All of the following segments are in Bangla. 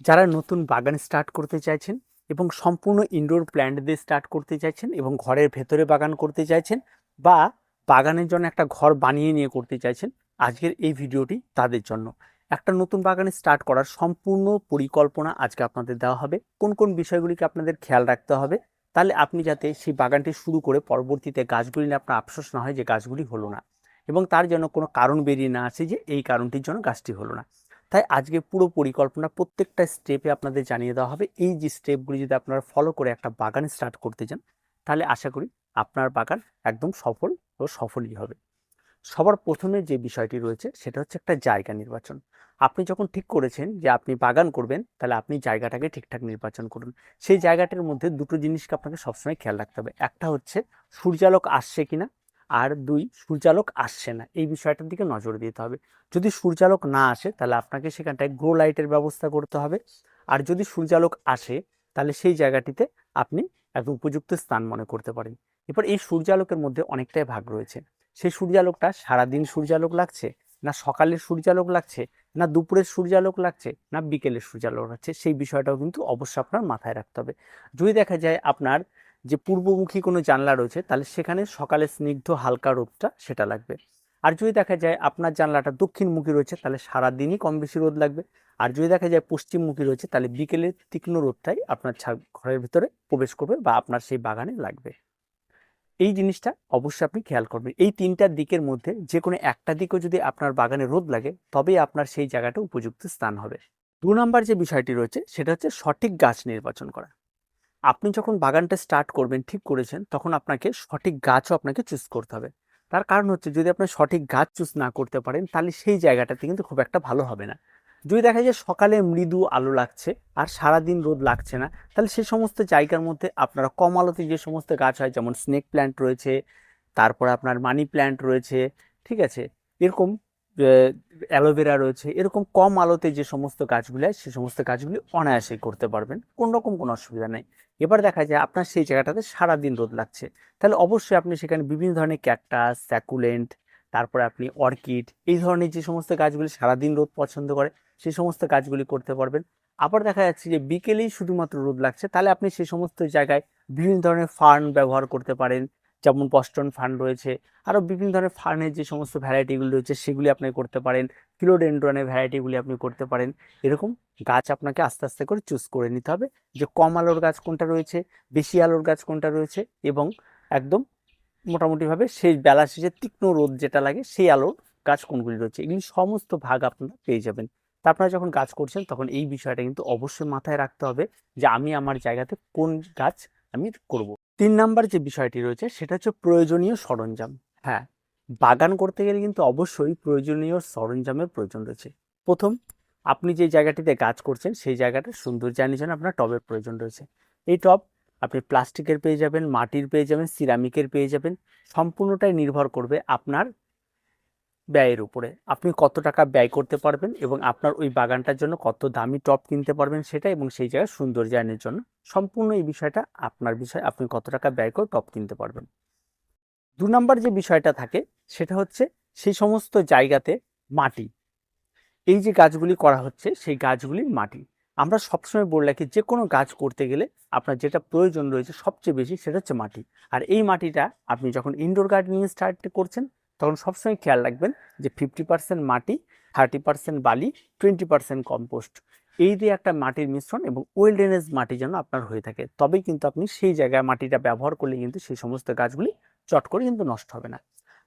যারা নতুন বাগান স্টার্ট করতে চাইছেন এবং সম্পূর্ণ ইনডোর প্ল্যান্ট দিয়ে স্টার্ট করতে চাইছেন এবং ঘরের ভেতরে বাগান করতে চাইছেন বা বাগানের জন্য একটা ঘর বানিয়ে নিয়ে করতে চাইছেন, আজকের এই ভিডিওটি তাদের জন্য। একটা নতুন বাগান স্টার্ট করার সম্পূর্ণ পরিকল্পনা আজকে আপনাদের দেওয়া হবে। কোন কোন বিষয়গুলিকে আপনাদের খেয়াল রাখতে হবে? তাহলে আপনি যাতে সেই বাগানটি শুরু করে পরবর্তীতে গাছগুলি নিয়ে আপনার আফসোস না হয় যে গাছগুলি হলো না এবং তার জন্য কোনো কারণ বেরিয়ে না আসে যে এই কারণটির জন্য গাছটি হলো না। তাই আজকে পুরো পরিকল্পনা প্রত্যেকটা স্টেপে আপনাদের জানিয়ে দেওয়া হবে। এই যে স্টেপগুলি যদি আপনারা ফলো করে একটা বাগান স্টার্ট করতে চান, তাহলে আশা করি আপনার বাগান একদম সফল ও সফলই হবে। সবার প্রথমে যে বিষয়টি রয়েছে, সেটা হচ্ছে একটা জায়গা নির্বাচন। আপনি যখন ঠিক করেছেন যে আপনি বাগান করবেন, তাহলে আপনি জায়গাটাকে ঠিকঠাক নির্বাচন করুন। সেই জায়গাটার মধ্যে দুটো জিনিসকে আপনাকে সবসময় খেয়াল রাখতে হবে। একটা হচ্ছে সূর্যালোক আসছে কিনা আর দুই, সূর্যালোক আসছে না। এই বিষয়টার দিকে নজর দিতে হবে। যদি সূর্যালোক না আসে, তাহলে আপনাকে সেখানটায় গ্রো লাইটের ব্যবস্থা করতে হবে। আর যদি সূর্যালোক আসে, তাহলে সেই জায়গাটিতে আপনি একদম উপযুক্ত স্থান মনে করতে পারেন। এবার এই সূর্যালোকের মধ্যে অনেকটাই ভাগ রয়েছে। সেই সূর্যালোকটা সারাদিন সূর্যালোক লাগছে? না সকালের সূর্যালোক লাগছে? না দুপুরের সূর্যালোক লাগছে? না বিকেলের সূর্যালোক লাগছে? সেই বিষয়টাও কিন্তু অবশ্যই আপনার মাথায় রাখতে হবে। যদি দেখা যায় আপনার যে পূর্বমুখী কোনো জানলা রয়েছে, তাহলে সেখানে সকালে স্নিগ্ধ হালকা রোদটা সেটা লাগবে। আর যদি দেখা যায় আপনার জানলাটা দক্ষিণমুখী রয়েছে, তাহলে সারাদিনই কম বেশি রোদ লাগবে। আর যদি দেখা যায় পশ্চিমমুখী রয়েছে, তাহলে বিকেলের তীক্ষ্ণ রোদটাই আপনার ঘরের ভিতরে প্রবেশ করবে বা আপনার সেই বাগানে লাগবে। এই জিনিসটা অবশ্যই আপনি খেয়াল করবেন। এই তিনটার দিকের মধ্যে যে কোনো একটা দিকেও যদি আপনার বাগানে রোদ লাগে, তবেই আপনার সেই জায়গাটা উপযুক্ত স্থান হবে। দু নম্বর যে বিষয়টি রয়েছে, সেটা হচ্ছে সঠিক গাছ নির্বাচন করা। আপনি যখন বাগানটা স্টার্ট করবেন, ঠিক করেছেন, তখন আপনাকে সঠিক গাছও আপনাকে চুজ করতে হবে। তার কারণ হচ্ছে, যদি আপনি সঠিক গাছ চুজ না করতে পারেন, তাহলে সেই জায়গাটাতে কিন্তু খুব একটা ভালো হবে না। যদি দেখা যায় সকালে মৃদু আলো লাগছে আর সারাদিন রোদ লাগছে না, তাহলে সেই সমস্ত জায়গার মধ্যে আপনারা কম আলোতে যে সমস্ত গাছ হয়, যেমন স্নেক প্ল্যান্ট রয়েছে, তারপর আপনার মানি প্ল্যান্ট রয়েছে, ঠিক আছে? এরকম অ্যালোভেরা রয়েছে, এরকম কম আলোতে যে সমস্ত গাছগুলি হয় সে সমস্ত গাছগুলি অনায়াসেই করতে পারবেন, কোনো রকম কোনো অসুবিধা নেই। এবার দেখা যায় আপনার সেই জায়গাটাতে সারাদিন রোদ লাগছে, তাহলে অবশ্যই আপনি সেখানে বিভিন্ন ধরনের ক্যাকটাস, স্যাকুলেন্ট, তারপরে আপনি অর্কিড, এই ধরনের যে সমস্ত গাছগুলি সারাদিন রোদ পছন্দ করে, সেই সমস্ত গাছগুলি করতে পারবেন। আবার দেখা যাচ্ছে যে বিকেলেই শুধুমাত্র রোদ লাগছে, তাহলে আপনি সেই সমস্ত জায়গায় বিভিন্ন ধরনের ফার্ন ব্যবহার করতে পারেন যেমন বস্টন ফার্ন রয়েছে, আরও বিভিন্ন ধরনের ফার্নের যে সমস্ত ভ্যারাইটিগুলি রয়েছে, সেগুলি আপনি করতে পারেন। ফিলোডেন্ড্রনের ভ্যারাইটিগুলি আপনি করতে পারেন। এরকম গাছ আপনাকে আস্তে আস্তে করে চুজ করে নিতে হবে। যে কম আলোর গাছ কোনটা রয়েছে, বেশি আলোর গাছ কোনটা রয়েছে এবং একদম মোটামুটিভাবে সেই বেলা শেষে তীক্ষ্ণ রোদ যেটা লাগে, সেই আলোর গাছ কোনগুলি রয়েছে, এগুলি সমস্ত ভাগ আপনারা পেয়ে যাবেন। তা আপনারা যখন গাছ করছেন, তখন এই বিষয়টা কিন্তু অবশ্যই মাথায় রাখতে হবে যে আমি আমার জায়গাতে কোন গাছ আমি করব। তিন নাম্বার যে বিষয়টি রয়েছে, সেটা হচ্ছে প্রয়োজনীয় সরঞ্জাম। হ্যাঁ বাগান করতে গেলে কিন্তু অবশ্যই প্রয়োজনীয় সরঞ্জামের প্রয়োজন রয়েছে। প্রথম, আপনি যে জায়গাটিতে গাছ করছেন, সেই জায়গাটা সৌন্দর্যায়নের জন্য আপনার টবের প্রয়োজন রয়েছে। এই টব আপনি প্লাস্টিকের পেয়ে যাবেন, মাটির পেয়ে যাবেন, সিরামিকের পেয়ে যাবেন, সম্পূর্ণটাই নির্ভর করবে আপনার ব্যয়ের উপরে। আপনি কত টাকা ব্যয় করতে পারবেন এবং আপনার ওই বাগানটার জন্য কত দামি টব কিনতে পারবেন সেটা এবং সেই জায়গায় সৌন্দর্যায়নের জন্য সম্পূর্ণ এই বিষয়টা আপনার বিষয় আপনি কত টাকা ব্যয় করে টব কিনতে পারবেন। দু নম্বর যে বিষয়টা থাকে সেটা হচ্ছে সেই সমস্ত জায়গাতে মাটি। এই যে গাছগুলি করা হচ্ছে সেই গাছগুলির মাটি। আমরা সবসময় বলে রাখি যে কোনো গাছ করতে গেলে আপনার যেটা প্রয়োজন রয়েছে সবচেয়ে বেশি সেটা হচ্ছে মাটি। আর এই মাটিটা আপনি যখন ইনডোর গার্ডেনিং স্টার্ট করছেন তখন সবসময় খেয়াল রাখবেন যে ফিফটি পার্সেন্ট মাটি থার্টি পার্সেন্ট বালি টোয়েন্টি পার্সেন্ট কম্পোস্ট এই দিয়ে একটা মাটির মিশ্রণ এবং ওয়েল ড্রেনেজ মাটি যেন আপনার হয়ে থাকে। তবেই কিন্তু আপনি সেই জায়গায় মাটিটা ব্যবহার করলে কিন্তু সেই সমস্ত গাছগুলি চট করে কিন্তু নষ্ট হবে না।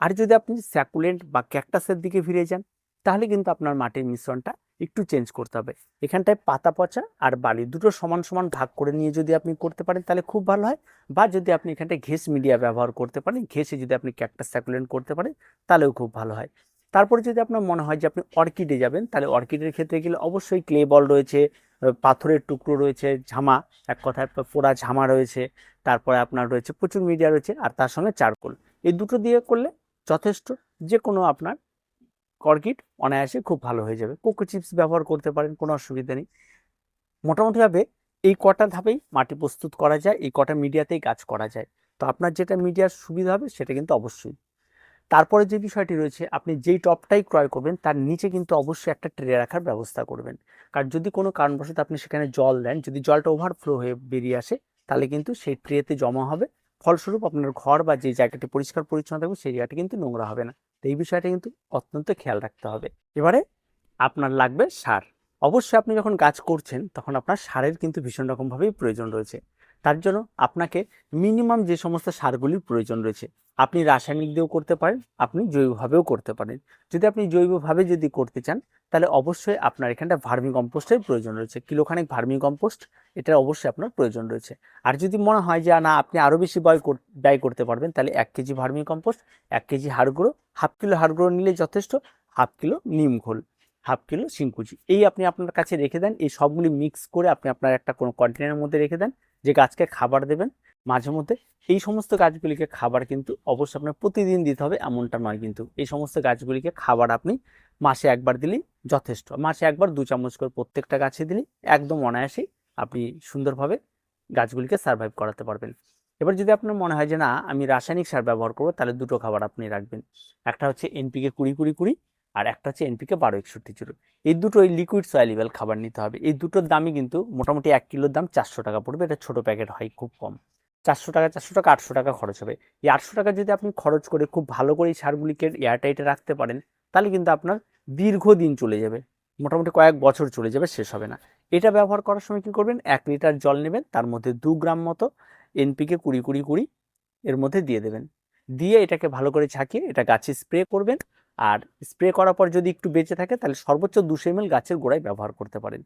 আর যদি আপনি স্যাকুলেন্ট বা ক্যাকটাসের দিকে ফিরে যান তাহলে কিন্তু আপনার মাটির মিশ্রণটা একটু চেঞ্জ করতে হবে। এখানটায় পাতা পচা আর বালি দুটো সমান সমান ভাগ করে নিয়ে যদি আপনি করতে পারেন তাহলে খুব ভালো হয়। বা যদি আপনি এখানটায় ঘেস মিডিয়া ব্যবহার করতে পারেন, ঘেসে যদি আপনি ক্যাকটাস স্যাকুলেন্ট করতে পারেন তাহলেও খুব ভালো হয়। তারপরে যদি আপনার মনে হয় যে আপনি অর্কিডে যাবেন, তাহলে অর্কিডের ক্ষেত্রে গেলে অবশ্যই ক্লে বল রয়েছে পাথরের টুকরো রয়েছে, ঝামা, এক কথায় পোড়া ঝামা রয়েছে, তারপরে আপনার রয়েছে প্রচুর মিডিয়া রয়েছে, আর তার সঙ্গে চারকোল। এই দুটো দিয়ে করলে যথেষ্ট যে কোনো আপনার অর্কিড অনায়াসে খুব ভালো হয়ে যাবে। কোকো চিপস ব্যবহার করতে পারেন, কোনো অসুবিধা নেই। মোটামুটিভাবে এই কটা ধাপেই মাটি প্রস্তুত করা যায়, এই কটা মিডিয়াতেই গাছ করা যায়। তো আপনার যেটা মিডিয়ার সুবিধা হবে সেটা কিন্তু অবশ্যই। তারপরে যে বিষয়টি রয়েছে, আপনি যেই টপটাই ক্রয় করবেন, তার নিচে কিন্তু অবশ্যই একটা ট্রে রাখার ব্যবস্থা করবেন। কারণ যদি কোনো কারণবশত আপনি সেখানে জল দেন, যদি জলটা ওভারফ্লো হয়ে বেরিয়ে আসে, তাহলে কিন্তু সেই ট্রেতে জমা হবে। ফলস্বরূপ আপনার ঘর বা যে জায়গাটি পরিষ্কার পরিচ্ছন্ন থাকবে, সেই জায়গাটি কিন্তু নোংরা হবে না। তো এই বিষয়টা কিন্তু অত্যন্ত খেয়াল রাখতে হবে। এবারে আপনার লাগবে সার। অবশ্যই আপনি যখন গাছ করছেন, তখন আপনার সারের কিন্তু ভীষণ রকমভাবেই প্রয়োজন রয়েছে। তার জন্য আপনাকে মিনিমাম যে সমস্ত সারগুলির প্রয়োজন রয়েছে আপনি রাসায়নিক দিয়েও করতে পারেন, আপনি জৈবভাবেও করতে পারেন। যদি আপনি জৈবভাবে যদি করতে চান, তাহলে অবশ্যই আপনার এখানটা ভার্মি কম্পোস্টের প্রয়োজন রয়েছে। কিলোখানেক ভার্মি কম্পোস্ট এটা অবশ্যই আপনার প্রয়োজন রয়েছে। আর যদি মনে হয় যে, না, আপনি আরও বেশি ব্যয় ব্যয় করতে পারবেন, তাহলে এক কেজি ভার্মি কম্পোস্ট, এক কেজি হাড় গুঁড়ো, হাফ কিলো হাড় গুঁড়ো নিলে যথেষ্ট, হাফ কিলো নিম ঘোল, হাফ কিলো শিংকুচি এই আপনি আপনার কাছে রেখে দেন, এই সবগুলি মিক্স করে আপনি আপনার একটা কোনো কন্টেনারের মধ্যে রেখে দেন, যে গাছকে খাবার দেবেন মাঝে মধ্যে এই সমস্ত গাছগুলিকে খাবার কিন্তু অবশ্যই আপনার প্রতিদিন দিতে হবে, এমনটা নয় কিন্তু। এই সমস্ত গাছগুলিকে খাবার আপনি মাসে একবার দিলেই যথেষ্ট। মাসে একবার দু চামচ করে প্রত্যেকটা গাছে দিলেই একদম অনায়াসেই আপনি সুন্দরভাবে গাছগুলিকে সার্ভাইভ করাতে পারবেন। এবার যদি আপনার মনে হয় যে না, আমি রাসায়নিক সার ব্যবহার করব, তাহলে দুটো খাবার আপনি রাখবেন। একটা হচ্ছে এনপিকে কুড়ি কুড়ি কুড়ি আর একটা হচ্ছে এনপিকে বারো একষট্টি জিরো এই দুটোই লিকুইড সয়েলিবেল খাবার নিতে হবে। এই দুটোর দামই কিন্তু মোটামুটি এক কিলোর দাম চারশো টাকা পড়বে। এটা ছোটো প্যাকেট হয়, খুব কম। চারশো টাকা চারশো টাকা, আটশো টাকা খরচ হবে। এই আটশো টাকা যদি আপনি খরচ করে খুব ভালো করে এই সারগুলিকে এয়ারটাইটে রাখতে পারেন, তাহলে কিন্তু আপনার দীর্ঘদিন চলে যাবে। মোটামুটি কয়েক বছর চলে যাবে, শেষ হবে না। এটা ব্যবহার করার সময় কী করবেন? এক লিটার জল নেবেন, তার মধ্যে দু গ্রাম মতো এনপিকে কুড়ি কুড়ি কুড়ি এর মধ্যে দিয়ে দেবেন। দিয়ে এটাকে ভালো করে ছাকিয়ে এটা গাছে স্প্রে করবেন। আর স্প্রে করার পর যদি একটু বেঁচে থাকে, তাহলে সর্বোচ্চ দুশো এমএল গাছের গোড়ায় ব্যবহার করতে পারেন।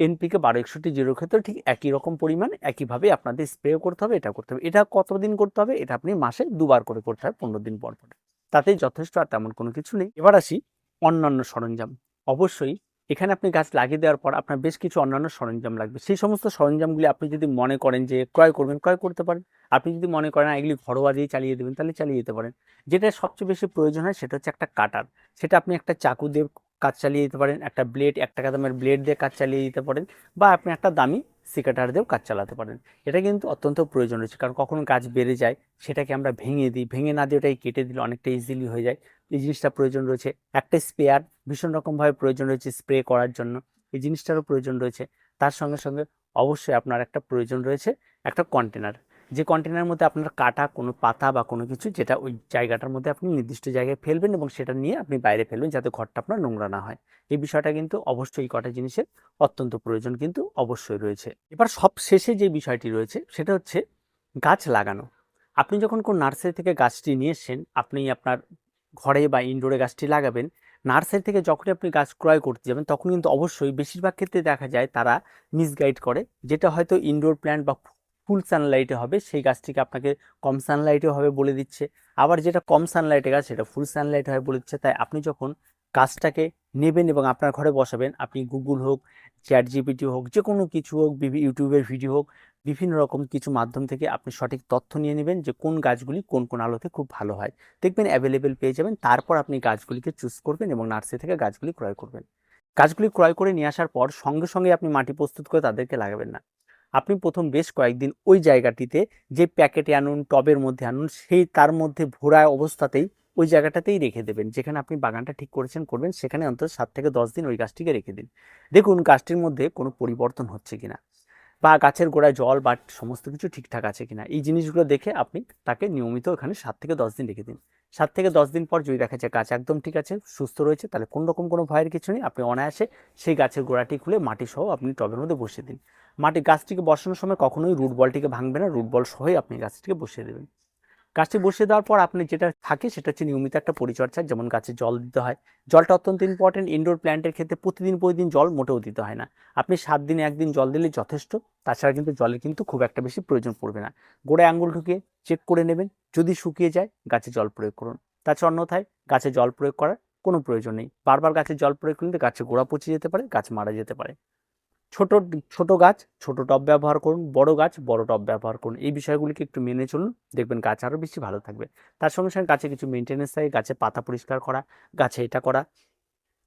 এনপিকে বারো একষট্টি জিরোর ক্ষেত্রে ঠিক একই রকম পরিমাণ একইভাবে আপনাদের স্প্রেও করতে হবে এটা করতে হবে। এটা কতদিন করতে হবে? এটা আপনি মাসে দুবার করে করতে হবে পনেরো দিন পর পর। তাতেই যথেষ্ট আর তেমন কোনো কিছু নেই। এবার আসি অন্যান্য সরঞ্জাম। অবশ্যই এখানে আপনি গাছ লাগিয়ে দেওয়ার পর আপনার বেশ কিছু অন্যান্য সরঞ্জাম লাগবে। সেই সমস্ত সরঞ্জামগুলি আপনি যদি মনে করেন যে ক্রয় করবেন ক্রয় করতে পারেন। আপনি যদি মনে করেন "না, এগুলি ঘরোয়া দিয়ে চালিয়ে দেবেন তাহলে চালিয়ে যেতে পারেন। যেটা সবচেয়ে বেশি প্রয়োজন হয় সেটা হচ্ছে একটা কাটার। সেটা আপনি একটা চাকু দিয়ে কাজ চালিয়ে দিতে পারেন, একটা ব্লেড এক টাকা দামের ব্লেড দিয়ে কাজ চালিয়ে দিতে পারেন বা আপনি একটা দামি সিকাটার দিয়েও কাজ চালাতে পারেন। এটা কিন্তু অত্যন্ত প্রয়োজন রয়েছে, কারণ কখনো গাছ বেড়ে যায়, সেটাকে আমরা ভেঙে দিই, ভেঙে না দিয়ে ওটাই কেটে দিলে অনেকটা ইজিলি হয়ে যায়। এই জিনিসটা প্রয়োজন রয়েছে, একটা স্পেয়ার ভীষণ রকমভাবে প্রয়োজন রয়েছে স্প্রে করার জন্য। এই জিনিসটারও প্রয়োজন রয়েছে, তার সঙ্গে সঙ্গে অবশ্যই আপনার একটা প্রয়োজন রয়েছে, একটা কন্টেনার যে কন্টেনারের মধ্যে আপনার কাটা কোনো পাতা বা কোনো কিছু, যেটা ওই জায়গাটার মধ্যে আপনি নির্দিষ্ট জায়গায় ফেলবেন এবং সেটা নিয়ে আপনি বাইরে ফেলবেন যাতে ঘরটা আপনার নোংরা না হয়। এই বিষয়টা কিন্তু অবশ্যই কটা জিনিসের অত্যন্ত প্রয়োজন কিন্তু অবশ্যই রয়েছে। এবার সব শেষে যে বিষয়টি রয়েছে, সেটা হচ্ছে গাছ লাগানো। আপনি যখন কোন নার্সারি থেকে গাছটি নিয়ে এসছেন, আপনি আপনার ঘরে বা ইনডোরে গাছটি লাগাবেন, নার্সারি থেকে যখনই আপনি গাছ ক্রয় করতে যাবেন, তখন কিন্তু অবশ্যই বেশিরভাগ ক্ষেত্রে দেখা যায় তারা মিসগাইড করে, যেটা হয়তো ইনডোর প্ল্যান্ট বা ফুল সানলাইটে হবে, সেই গাছটিকে আপনাকে কম সানলাইটে হবে বলে দিচ্ছে। আবার যেটা কম সানলাইটে গাছ, সেটা ফুল সানলাইটে হয় বলে দিচ্ছে। তাই আপনি যখন গাছটাকে নেবেন এবং আপনার ঘরে বসাবেন, আপনি গুগল হোক চ্যাট জিপিটি হোক যে কোনো কিছু হোক ইউটিউবের ভিডিও হোক, বিভিন্ন রকম কিছু মাধ্যম থেকে আপনি সঠিক তথ্য নিয়ে নেবেন যে কোন গাছগুলি কোন কোন আলোতে খুব ভালো হয়। দেখবেন অ্যাভেলেবেল পেয়ে যাবেন, তারপর আপনি গাছগুলিকে চুজ করবেন এবং নার্সারি থেকে গাছগুলি ক্রয় করবেন। গাছগুলি ক্রয় করে নিয়ে আসার পর সঙ্গে সঙ্গে আপনি মাটি প্রস্তুত করে তাদেরকে লাগাবেন না। আপনি প্রথম বেশ কয়েকদিন ওই জায়গাটিতে যে প্যাকেটে আনুন, টবের মধ্যে আনুন, সেই তার মধ্যে ভোরা অবস্থাতেই ওই জায়গাটাতেই রেখে দেবেন। যেখানে আপনি বাগানটা ঠিক করেছেন, করবেন, সেখানে অন্তত সাত থেকে দশ দিন ওই গাছটিকে রেখে দিন। দেখুন গাছটির মধ্যে কোনো পরিবর্তন হচ্ছে কিনা বা গাছের গোড়ায় জল বা সমস্ত কিছু ঠিকঠাক আছে কিনা। এই জিনিসগুলো দেখে আপনি তাকে নিয়মিত ওখানে সাত থেকে দশ দিন রেখে দিন। সাত থেকে দশ দিন পর যদি দেখা যায় গাছ একদম ঠিক আছে, সুস্থ রয়েছে, তাহলে কোনো রকম কোনো ভয়ের কিছু নেই। আপনি অনায়াসে সেই গাছের গোড়াটি খুলে মাটি সহ আপনি টবের মধ্যে বসিয়ে দিন। মাটি গাছটিকে বসানোর সময় কখনোই রুট বলটিকে ভাঙবে না রুট বল সহই আপনি গাছটিকে বসিয়ে দেবেন। গাছটি বসিয়ে দেওয়ার পর আপনি যেটা থাকে সেটা হচ্ছে নিয়মিত একটা পরিচর্যা, যেমন গাছে জল দিতে হয়। জলটা অত্যন্ত ইম্পর্টেন্ট ইনডোর প্ল্যান্টের ক্ষেত্রে প্রতিদিন প্রতিদিন জল মোটেও দিতে হয় না। আপনি সাত দিনে একদিন জল দিলে যথেষ্ট, তাছাড়া কিন্তু জলের কিন্তু খুব একটা বেশি প্রয়োজন পড়বে না। গোড়ায় আঙুল ঢুকিয়ে চেক করে নেবেন, যদি শুকিয়ে যায় গাছে জল প্রয়োগ করুন। তাছাড়া অন্যথায় গাছে জল প্রয়োগ করার কোনো প্রয়োজন নেই। বারবার গাছে জল প্রয়োগ করলে গাছে গোড়া পচে যেতে পারে, গাছ মারা যেতে পারে। ছোট ছোট গাছ, ছোট টব ব্যবহার করুন, বড় গাছ, বড় টব ব্যবহার করুন। এই বিষয়গুলিকে একটু মেনে চলুন, দেখবেন গাছ আরও বেশি ভালো থাকবে। তার সঙ্গে সঙ্গে গাছে কিছু মেনটেন্যান্স থাকে গাছে পাতা পরিষ্কার করা, গাছে এটা করা,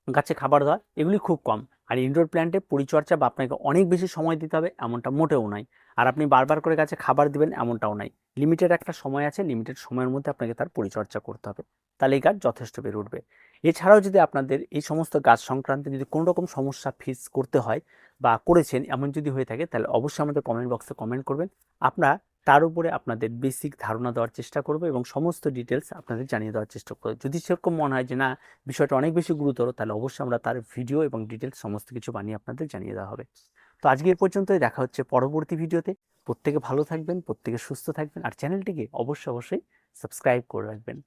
গাছে খাবার দেওয়া, এগুলি খুব কম। আর ইনডোর প্ল্যান্টে পরিচর্যা বা আপনাকে অনেক বেশি সময় দিতে হবে এমনটা মোটেও নয়। আর আপনি বারবার করে গাছে খাবার দিবেন এমনটাও নাই লিমিটেড একটা সময় আছে লিমিটেড সময়ের মধ্যে আপনাকে তার পরিচর্যা করতে হবে। তাহলে এই গাছ যথেষ্ট বেড়ে উঠবে। এছাড়াও যদি আপনাদের এই সমস্ত গাছ সংক্রান্ত যদি কোনো রকম সমস্যা ফেস করতে হয় বা করেছেন, এমন যদি হয়ে থাকে, তাহলে অবশ্যই আমাদের কমেন্ট বক্সে কমেন্ট করবেন। আমরা তার উপরে আপনাদের বেসিক ধারণা দেওয়ার চেষ্টা করব এবং সমস্ত ডিটেলস আপনাদের জানিয়ে দেওয়ার চেষ্টা করব। যদি সেরকম মনে হয় যে, না, বিষয়টা অনেক বেশি গুরুতর, তাহলে অবশ্যই আমরা তার ভিডিও এবং ডিটেলস সমস্ত কিছু বানিয়ে আপনাদের জানিয়ে দেওয়া হবে। তো আজকে এ পর্যন্তই, দেখা হচ্ছে পরবর্তী ভিডিওতে প্রত্যেকে ভালো থাকবেন, প্রত্যেকে সুস্থ থাকবেন, আর চ্যানেলটিকে অবশ্যই অবশ্যই সাবস্ক্রাইব করে রাখবেন।